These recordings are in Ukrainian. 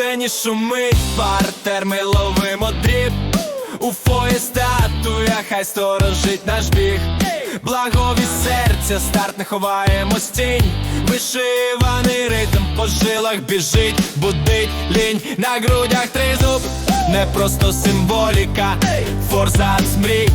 сцені шумить. Партер, ми ловимо дріб. У фої статуя, хай сторожить наш біг. Благові серця, старт не ховаємо стінь. Вишиваний ритм по жилах біжить, будить лінь. На грудях тризуб Не просто символіка, форзац мрій.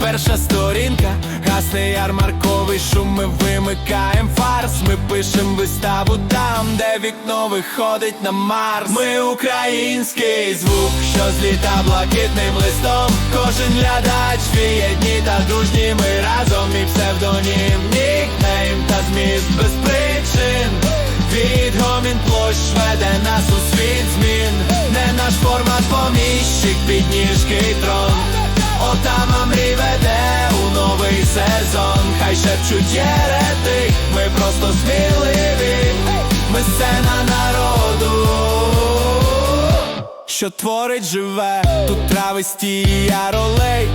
Перша сторінка, гасне ярмарковий шум, ми вимикаєм фарс, ми пишем виставу там, де вікно виходить на Марс. Ми український звук, що зліта блакитним листом. Кожен глядач віє дні та дружні ми разом і псевдонім, нікнейм та зміст без причин. Відгомін площ веде нас у світ змін, не наш формат поміщик, підніжки трон. Отама мрій веде у новий сезон, хай шепчуть єретик, ми просто сміливі, ми сцена народу, що творить живе, тут трависті ролей,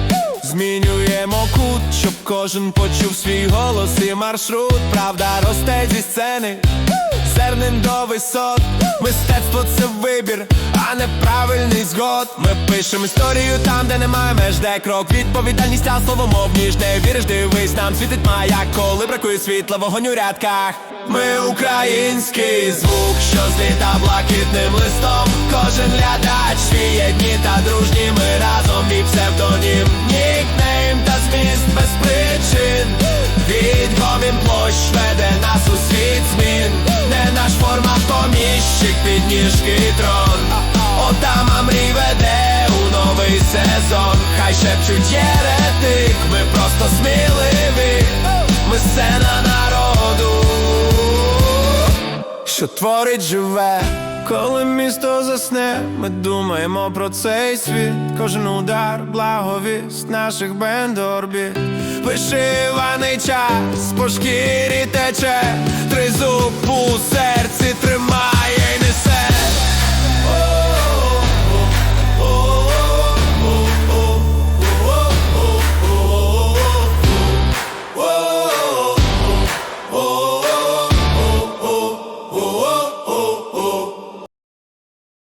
змінюємо кут, щоб кожен почув свій голос і маршрут, правда росте зі сцени. Зернем до висот, мистецтво це вибір, а не правильний згод. Ми пишемо історію там, де немає меж, де крок, відповідальність, а слово ніж не віриш, дивись, нам світить маяк, коли бракує світла, вогонь у рядках. Ми український звук, що зліта блакитним листом. Кожен глядач свіє дні та дружні ми разом і псевдонім, нікнейм та зміст без причин. Відгомін площ веде нас у світ змін, формат поміщик, підніжки трон. Отама мрій веде у новий сезон. Хай шепчуть єретик, ми просто сміливі, ми сцена народу що творить живе, коли місто засне, ми думаємо про цей світ, кожен удар, благовість наших бендорбіт Вишиваний час по шкірі тече, тризуб.